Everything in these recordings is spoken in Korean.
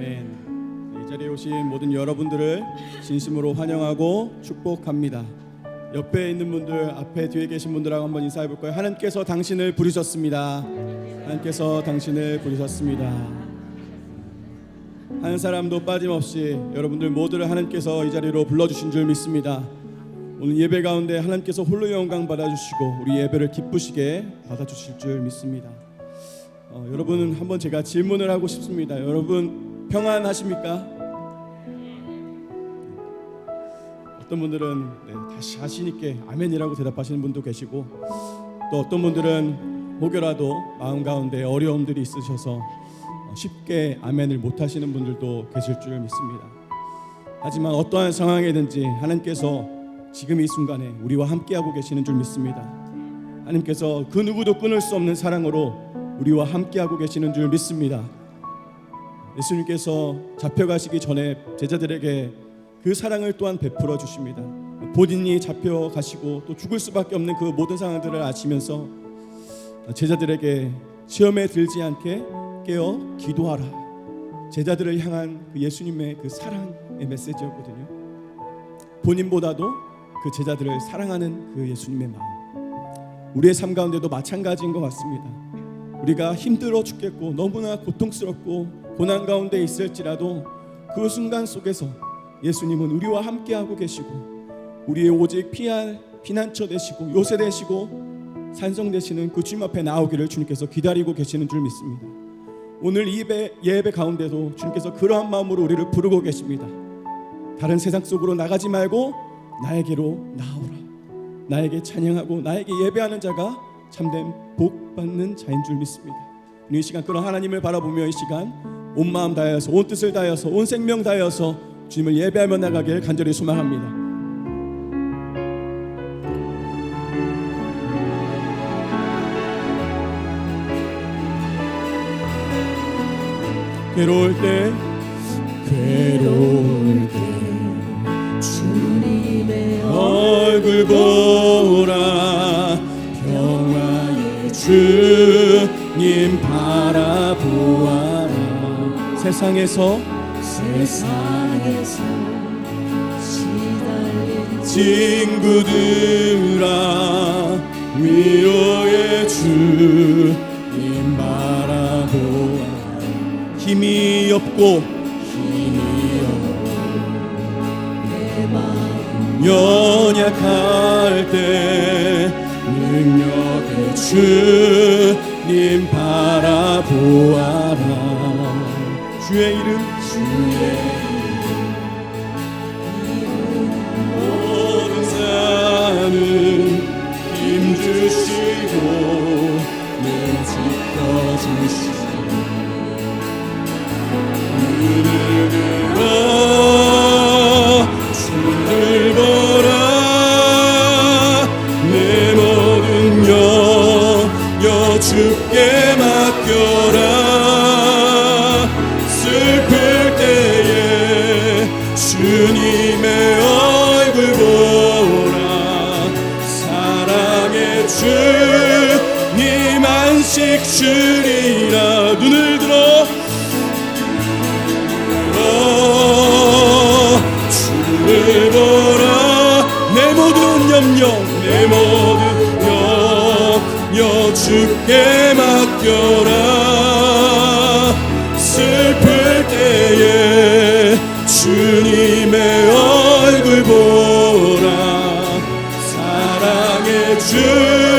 아멘. 이 자리에 오신 모든 여러분들을 진심으로 환영하고 축복합니다. 옆에 있는 분들, 앞에 뒤에 계신 분들하고 한번 인사해 볼까요? 하나님께서 당신을 부르셨습니다. 하나님께서 당신을 부르셨습니다. 한 사람도 빠짐없이 여러분들 모두를 하나님께서 이 자리로 불러주신 줄 믿습니다. 오늘 예배 가운데 하나님께서 홀로 영광 받아주시고 우리 예배를 기쁘시게 받아주실 줄 믿습니다. 어, 여러분 한번 제가 질문을 하고 싶습니다. 여러분 평안하십니까? 어떤 분들은 네, 다시 자신 있게 아멘이라고 대답하시는 분도 계시고 또 어떤 분들은 혹여라도 마음 가운데 어려움들이 있으셔서 어, 쉽게 아멘을 못 하시는 분들도 계실 줄 믿습니다. 하지만 어떠한 상황이든지 하나님께서 지금 이 순간에 우리와 함께하고 계시는 줄 믿습니다. 하나님께서 그 누구도 끊을 수 없는 사랑으로 우리와 함께하고 계시는 줄 믿습니다. 예수님께서 잡혀가시기 전에 제자들에게 그 사랑을 또한 베풀어 주십니다. 본인이 잡혀가시고 또 죽을 수밖에 없는 그 모든 상황들을 아시면서 제자들에게 시험에 들지 않게 깨어 기도하라. 제자들을 향한 그 예수님의 그 사랑의 메시지였거든요. 본인보다도 그 제자들을 사랑하는 그 예수님의 마음. 우리의 삶 가운데도 마찬가지인 것 같습니다. 우리가 힘들어 죽겠고 너무나 고통스럽고 고난 가운데 있을지라도 그 순간 속에서 예수님은 우리와 함께하고 계시고 우리의 오직 피할 피난처 되시고 요새 되시고 산성 되시는 그 주님 앞에 나오기를 주님께서 기다리고 계시는 줄 믿습니다. 오늘 예배 예배 가운데도 주님께서 그러한 마음으로 우리를 부르고 계십니다. 다른 세상 속으로 나가지 말고 나에게로 나오라. 나에게 찬양하고 나에게 예배하는 자가 참된 복 받는 자인 줄 믿습니다. 이 시간 그런 하나님을 바라보며 이 시간 온 마음 다하여서 온 뜻을 다하여서 온 생명 다하여서 주님을 예배하며 나가길 간절히 소망합니다. 괴로울 때 괴로울 때 주님의 얼굴 보라 평화의 주 세상에서 세상에서 시달린 친구들아 위로의 주님 바라보아 힘이 없고 힘이 내 마음 연약할 때 능력의 주님 바라보아라 주의 이름. 모든 자는 힘 주시고 늘 지켜주시고 안식 주리라. 눈을 들어. 주를 보라. 내 모든 염려 내 모든 염려 주께 맡겨라. 슬플 때에 주님의 얼굴 보라. 사랑의 주님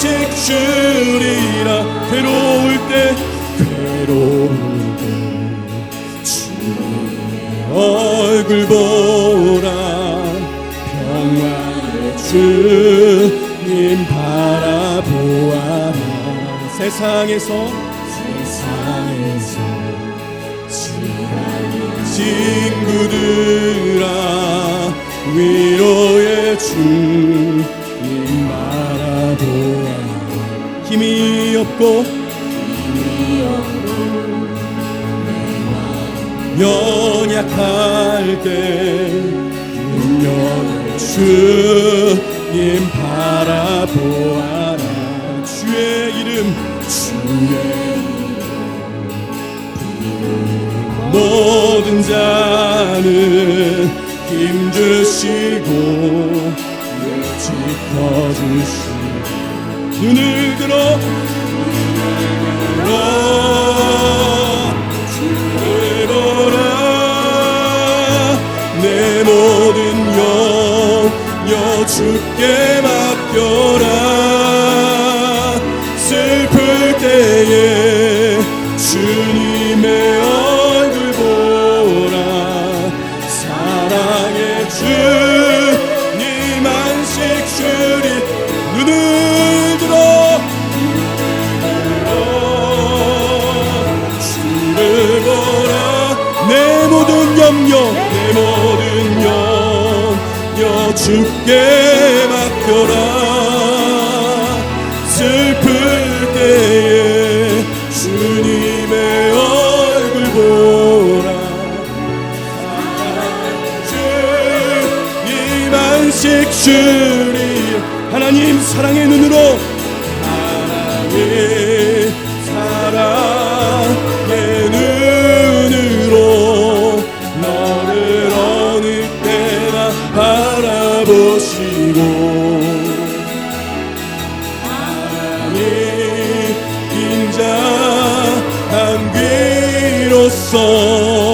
안식 주리라 괴로울 때 괴로울 때 주님의 얼굴 보라. 평화의 주님 바라보아라. 세상에서 세상에서 친구들아 위로의 주 없고 연약할 때 능력의 주님 바라보아라. 주의 이름 주의 모든 자는 힘주시고 지켜주시고 눈을 들어 주께 맡겨 슬플 때에 주님의 얼굴 보라 soul.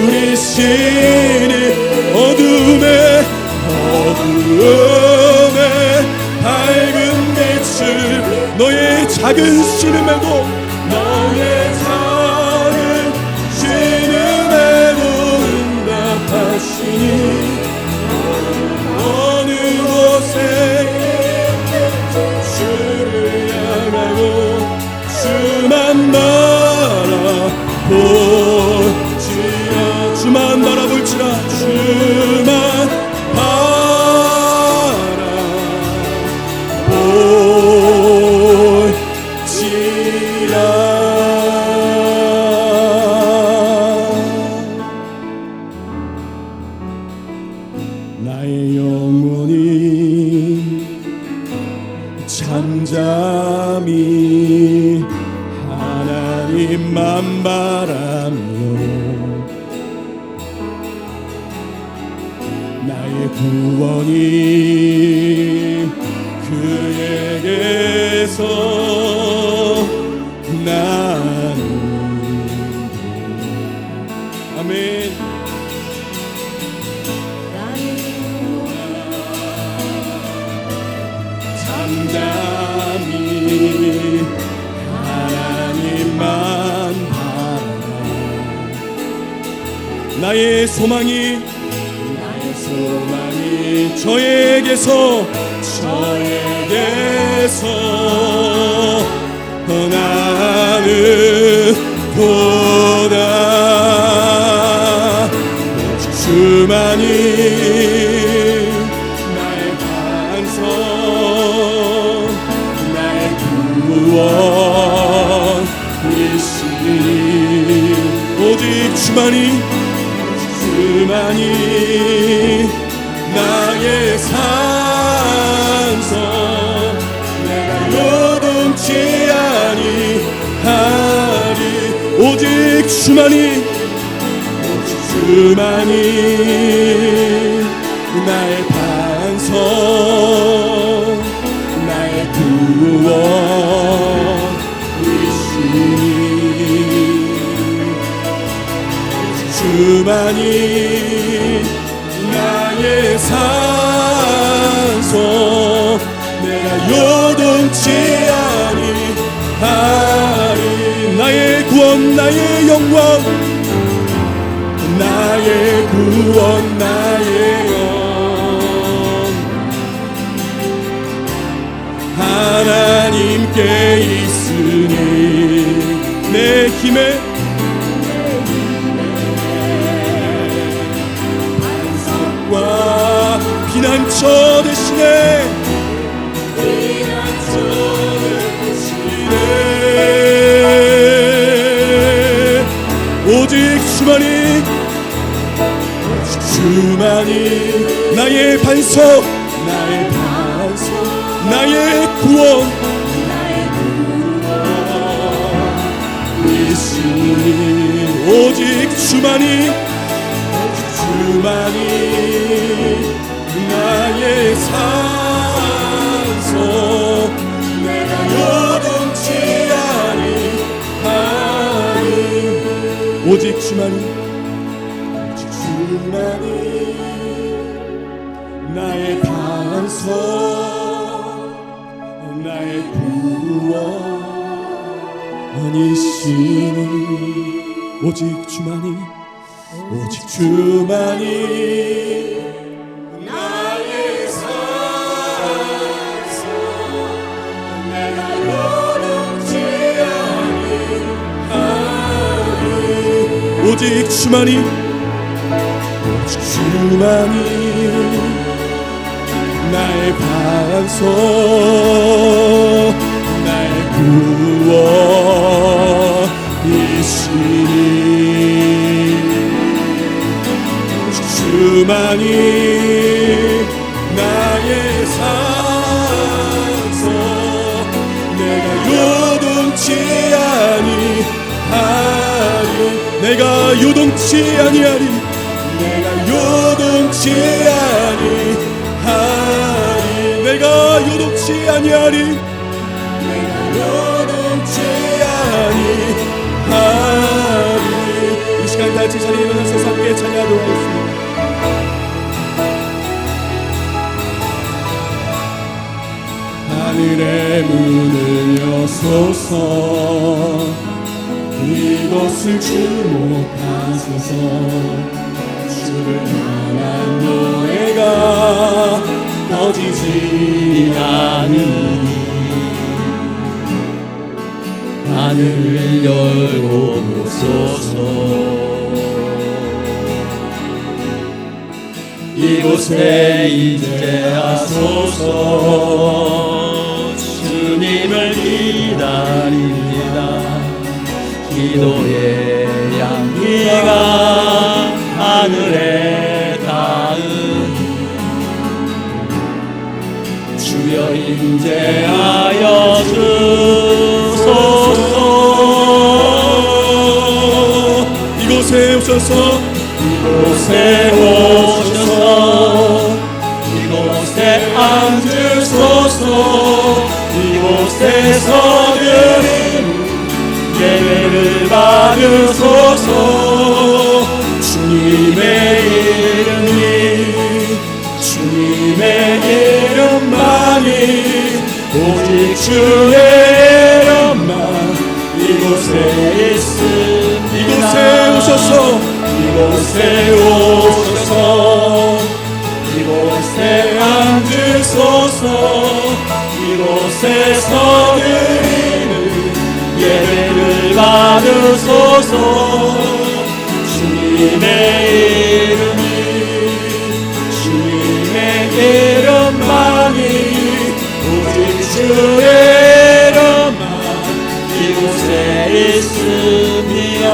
기울이시니 어둠에 어둠에 밝은 빛을 너의 작은 신음에도 그에게서 나는 아멘. 나의 소망이 나의 소망이 저에게서 저에게서 나는 보다 주만이 나의 반성 나의 구원이시니 오직 주만이 주만이 나의 산 주만이 주만이 나의 반성 나의 구원이시니 주만이 나의 산소 내가 요동치 아니하리 나의 구원 나의 영광. 나의 구원 나의 영 하나님께 있으니 내 힘의 와 피난처 대신에 주만이 주만이 나의 반석 나의 반석 나의 구원. 이시니 오직 주만이 주만이 나의 산소 주만이 주만이 나의 반석 나의 구원이시니. 오직 주만이 오직 주만이 오직 주만이 오직 주만이 나의 반석 나의 구원이시니. 주만이 내가 요동치 아니하리 내가 요동치 아니하리 내가 요동치 아니하리 내가 요동치 아니하리. 이 시간 같이 자리에 일어나서 함께 찬양하도록 하겠습니다. 하늘의 문을 여소서 이곳을 주목하소서. 주를 향한 노래가 꺼지지 않으니. 하늘을 열고 보소서. 이곳에 임재하소서. 주님을 기다립니다 기도의 향기가 하늘에 닿으니 주여 임재하여 주소서. 이곳에 오셔서 이곳에 오셔서 이곳에 앉으소서. 이곳에서 드린 예배를 받으소서 주님의 이름이 오직 주의 이름만 이곳에 있습니다. 이곳에 오셔서 이곳에 오셔서 이곳에 앉으소서 이곳에서 드리는 예배를 받으소서. 주님의 이름이 주님의 이름만이 오직 주의 이름만 이곳에 있습니다.